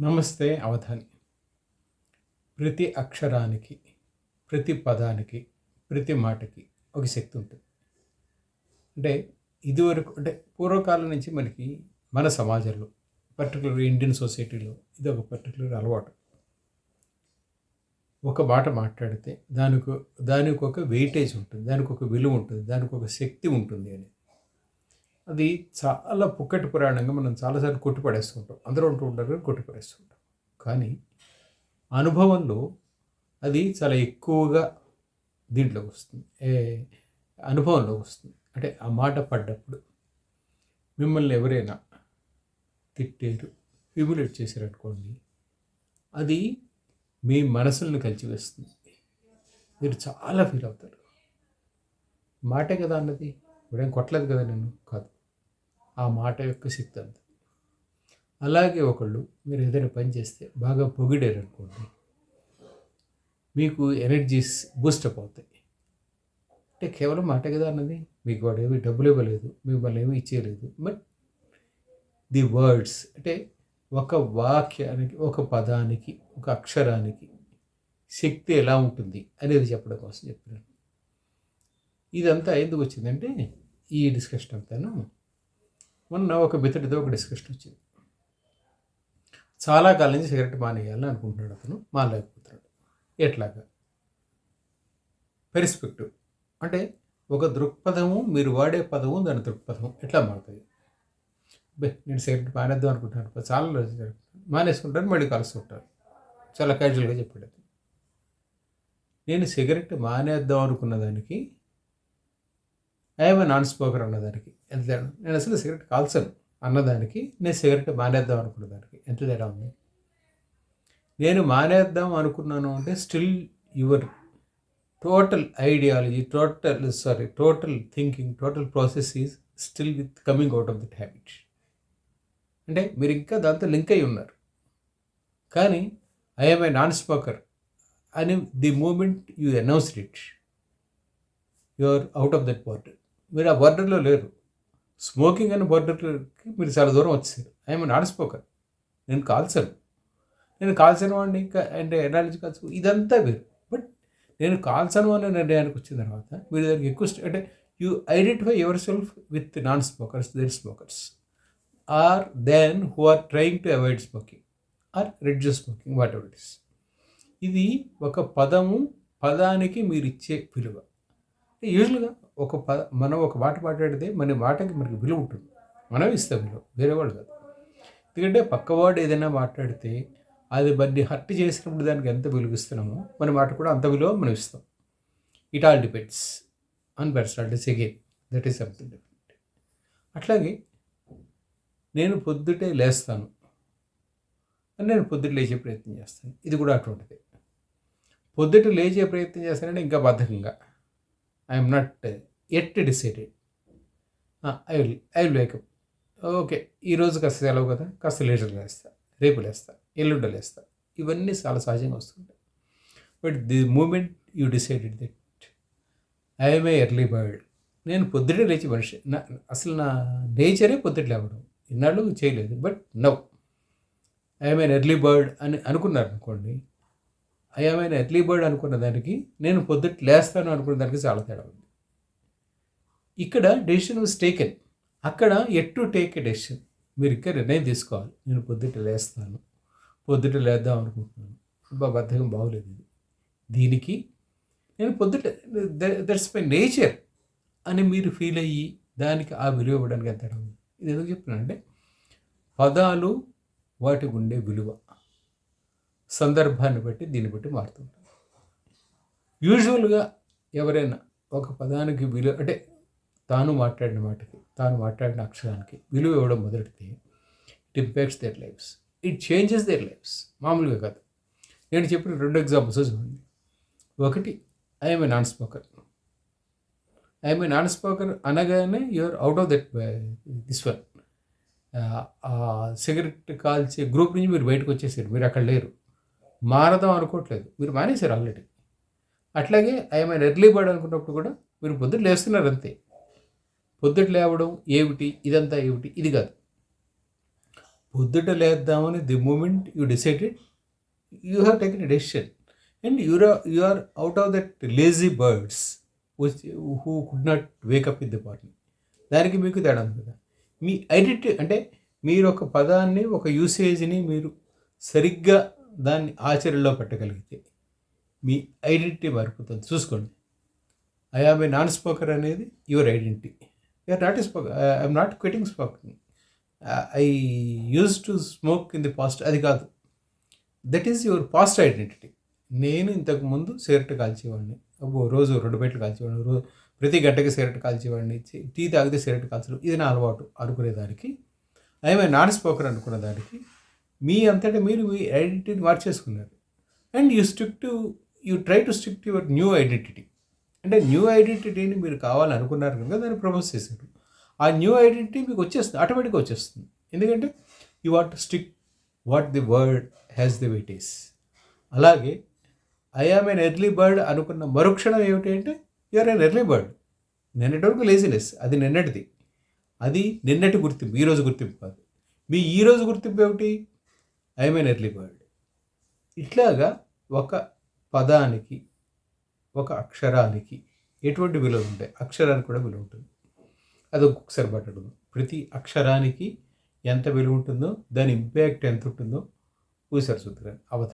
నమస్తే అవధాని. ప్రతి అక్షరానికి ప్రతి పదానికి ప్రతి మాటకి ఒక శక్తి ఉంటుంది. అంటే ఇదివరకు అంటే పూర్వకాలం నుంచి మనకి మన సమాజంలో పర్టికులర్ ఇండియన్ సొసైటీలో ఇది ఒక పర్టికులర్ అలవాటు. ఒక మాట మాట్లాడితే దానికి దానికి ఒక వెయిటేజ్ ఉంటుంది దానికి ఒక విలువ ఉంటుంది దానికి ఒక శక్తి ఉంటుంది అని. అది చాలా పుక్కటి పురాణంగా మనం చాలాసార్లు కొట్టిపడేస్తుంటాం. అందరూ ఉంటూ ఉంటారు కొట్టిపడేస్తుంటాం. కానీ అనుభవంలో అది చాలా ఎక్కువగా దీంట్లో వస్తుంది. ఏ అనుభవంలో వస్తుంది. అంటే ఆ మాట పడ్డప్పుడు మిమ్మల్ని ఎవరైనా తిట్టారు హ్యూమిలేట్ చేశారనుకోండి అది మీ మనసులను కలిచివేస్తుంది. మీరు చాలా ఫీల్ అవుతారు. మాటే కదా అన్నది? ఇప్పుడేం కొట్టలేదు కదా నేను కాదు. ఆ మాట యొక్క శక్తి అంత. అలాగే ఒకళ్ళు మీరు ఏదైనా పని చేస్తే బాగా పొగిడారు అనుకోండి మీకు ఎనర్జీస్ బూస్టప్ అవుతాయి. అంటే కేవలం మాట కదా అన్నది? మీకు వాడు డబ్బులు ఇవ్వలేదు మిమ్మల్ని ఏమీ ఇచ్చేయలేదు బట్ ది వర్డ్స్ అంటే ఒక వాక్యానికి ఒక పదానికి ఒక అక్షరానికి శక్తి ఎలా ఉంటుంది అనేది చెప్పడం కోసం చెప్పాను ఇదంతా ఎందుకు వచ్చిందంటే ఈ డిస్కషన్ అంతాను మొన్న ఒక మిత్రుడితో ఒక డిస్కషన్ వచ్చింది. చాలా కాలం నుంచి సిగరెట్ మానేయాలని అనుకుంటున్నాడు అతను మానలేకపోతున్నాడు. ఎట్లాగా? పెర్స్పెక్టివ్ అంటే ఒక దృక్పథము మీరు వాడే పదము దాని దృక్పథం ఎట్లా మారుతుంది బే నేను సిగరెట్ మానేద్దాం అనుకుంటున్నాను. చాలా రోజులు మానేసుకుంటాను మళ్ళీ కలుస్తుంటాను చాలా క్యాజువల్గా చెప్పాడు నేను సిగరెట్ మానేద్దాం అనుకున్న దానికి ఐఎమ్ నాన్ స్మోకర్ అన్నదానికి ఎంత తేడా? నేను అసలు సిగరెట్ కాల్చను అన్నదానికి నేను సిగరెట్ మానేద్దాం అనుకున్న దానికి. ఎంత తేడా ఉంది? నేను మానేద్దాం అనుకున్నాను అంటే still your total ideology total sorry total thinking total process is still with coming out of that habit అంటే మీరు ఇంకా దాంతో లింక్ అయి ఉన్నారు. కానీ ఐఎమ్ ఏ నాన్ స్మోకర్ అని the moment you announced it. You are out of that border మీరు ఆ బోర్డర్లో లేరు. స్మోకింగ్ అనే బోర్డర్కి మీరు చాలా దూరం వచ్చారు ఐఎమ్ నాన్ స్మోకర్ నేను కాల్చను. నేను కాల్చను వాడిని ఇంకా అంటే ఎనాలజీ కాల్చు ఇదంతా వేరు. బట్ నేను కాల్చను అనే నిర్ణయానికి వచ్చిన తర్వాత మీరు దానికి ఎక్కువ అంటే you identify yourself with non smokers then smokers or then who are trying to avoid smoking or reduce smoking whatever it is ఇది ఒక పదము పదానికి మీరు ఇచ్చే విలువ. యూజువల్గా ఒక ప మనం ఒక మాట మాట్లాడితే మన మాటకి మనకి విలువ ఉంటుంది. మనం ఇస్తాం విలువ వేరే వాళ్ళు కాదు. ఎందుకంటే పక్కవాడు ఏదైనా మాట్లాడితే అది బండి హర్ట్ చేసినప్పుడు దానికి ఎంత విలువ ఇస్తున్నామో మన మాట కూడా అంత విలువ మనం ఇస్తాం. It all depends on personalities again that is something different అట్లాగే నేను పొద్దుటే లేస్తాను. అని నేను పొద్దుట లేచే ప్రయత్నం చేస్తాను. ఇది కూడా అటువంటిదే. పొద్దుట లేచే ప్రయత్నం చేస్తానంటే ఇంకా బద్ధకంగా. I'm not yet decided I will I will wake up okay ఈరోజు కాస్త సెలవు కదా కాస్త లేటర్ లేస్తా రేపు లేస్తా ఎల్లుండ లేస్తా. ఇవన్నీ చాలా సహజంగా వస్తుంటాయి. But the moment you decided that I'm a early bird నేను పొద్దుటే లేచి మనిషి నా అసలు నా నేచరే పొద్దుట లేవడం ఇన్నాళ్ళు చేయలేదు but now I'm an early bird అని అనుకున్నారు అనుకోండి ఐఎమ్ ఎట్లీ ఎర్లీ బర్డ్ అనుకున్న దానికి నేను పొద్దుట లేస్తాను అనుకున్న దానికి చాలా తేడా ఉంది. ఇక్కడ డెసిషన్ వాజ్ టేకెన్ అక్కడ yet to take a decision మీరు ఇక్కడ నిర్ణయం తీసుకోవాలి. నేను పొద్దుట లేస్తాను. పొద్దుట లేద్దాం అనుకుంటున్నాను. బా బద్ధకం బాగోలేదు ఇది. దీనికి నేను పొద్దుట దట్స్ మై నేచర్ అని మీరు ఫీల్ అయ్యి దానికి ఆ విలువ ఇవ్వడానికి ఎంత తేడా ఉంది? ఇది ఎందుకు చెప్తున్నానంటే పదాలు వాటికి ఉండే విలువ. సందర్భాన్ని బట్టి దీన్ని బట్టి మారుతుంటుంది యూజువల్గా ఎవరైనా ఒక పదానికి విలువ అంటే తాను మాట్లాడిన మాటకి తాను మాట్లాడిన అక్షరానికి విలువ ఇవ్వడం మొదలెడితే it impacts their lifes it changes their lifes మామూలుగా కాదు. నేను చెప్పిన రెండు ఎగ్జాంపుల్స్ చూడండి. ఒకటి I'm a non smoker I'm a non smoker అనగానే you're out of that this one cigarette కాల్చే గ్రూప్ నుంచి మీరు బయటకు వచ్చేసారు. మీరు అక్కడ లేరు. మారదాం అనుకోవట్లేదు. మీరు మానేశారు ఆల్రెడీ అట్లాగే ఐఎమ్ ఎర్లీ బర్డ్ అనుకున్నప్పుడు కూడా మీరు పొద్దుట లేస్తున్నారు అంతే. పొద్దుట లేవడం ఏమిటి? ఇదంతా ఏమిటి? ఇది కాదు. పొద్దుట లేద్దామని the moment you decided you have taken decision and your you are out of that lazy birds who could not wake up in the morning దానికి మీకు తేడా కదా మీ ఐడెంటిటీ అంటే మీరు ఒక పదాన్ని ఒక యూసేజ్ని మీరు సరిగ్గా దాన్ని ఆచరణలో పెట్టగలిగితే మీ ఐడెంటిటీ మారిపోతుంది. చూసుకోండి. I am A non smoker అనేది your identity you're not a smoker I'm not quitting smoking I use to smoke in the past అది కాదు. That is your past identity నేను ఇంతకు ముందు సిగరెట్ కాల్చేవాడిని. అబ్బో రోజు రెండు బయటలు కాల్చేవాడిని. రోజు ప్రతి గంటకి సిగరెట్ కాల్చేవాడిని. చి- టీ తాగితే సిగరెట్ కాల్చడం. ఇది నా అలవాటు అనుకునేదానికి. ఐఎమ్ నాన్ స్పోకర్ అనుకున్న దానికి మీ అంతటా మీరు మీ ఐడెంటిటీని మార్చేసుకున్నారు. And you stick to you try to stick to your new identity అంటే న్యూ ఐడెంటిటీని మీరు కావాలనుకున్నారు కనుక దాన్ని ప్రపోజ్ చేశారు. ఆ న్యూ ఐడెంటిటీ మీకు వచ్చేస్తుంది ఆటోమేటిక్గా వచ్చేస్తుంది. ఎందుకంటే you want to stick what the word has the weightage అలాగే I am an early bird అనుకున్న మరుక్షణం ఏమిటి అంటే యూఆర్ ఎన్ ఎర్లీ బర్డ్ నిన్నటి వరకు లేజినెస్ అది నిన్నటిది. అది నిన్నటి గుర్తింపు ఈరోజు గుర్తింపు కాదు. మీ ఈరోజు గుర్తింపు ఏమిటి? ఐ మీన్ ఎర్లీ బర్డ్ ఇట్లాగా ఒక పదానికి ఒక అక్షరానికి ఎటువంటి విలువ ఉంటాయి? అక్షరానికి కూడా విలువ ఉంటుంది. అది ఒక్కొక్కసారి పట్టడం ప్రతి అక్షరానికి ఎంత విలువ ఉంటుందో దాని ఇంపాక్ట్ ఎంత ఉంటుందో ఊసారి చూద్దాం అవత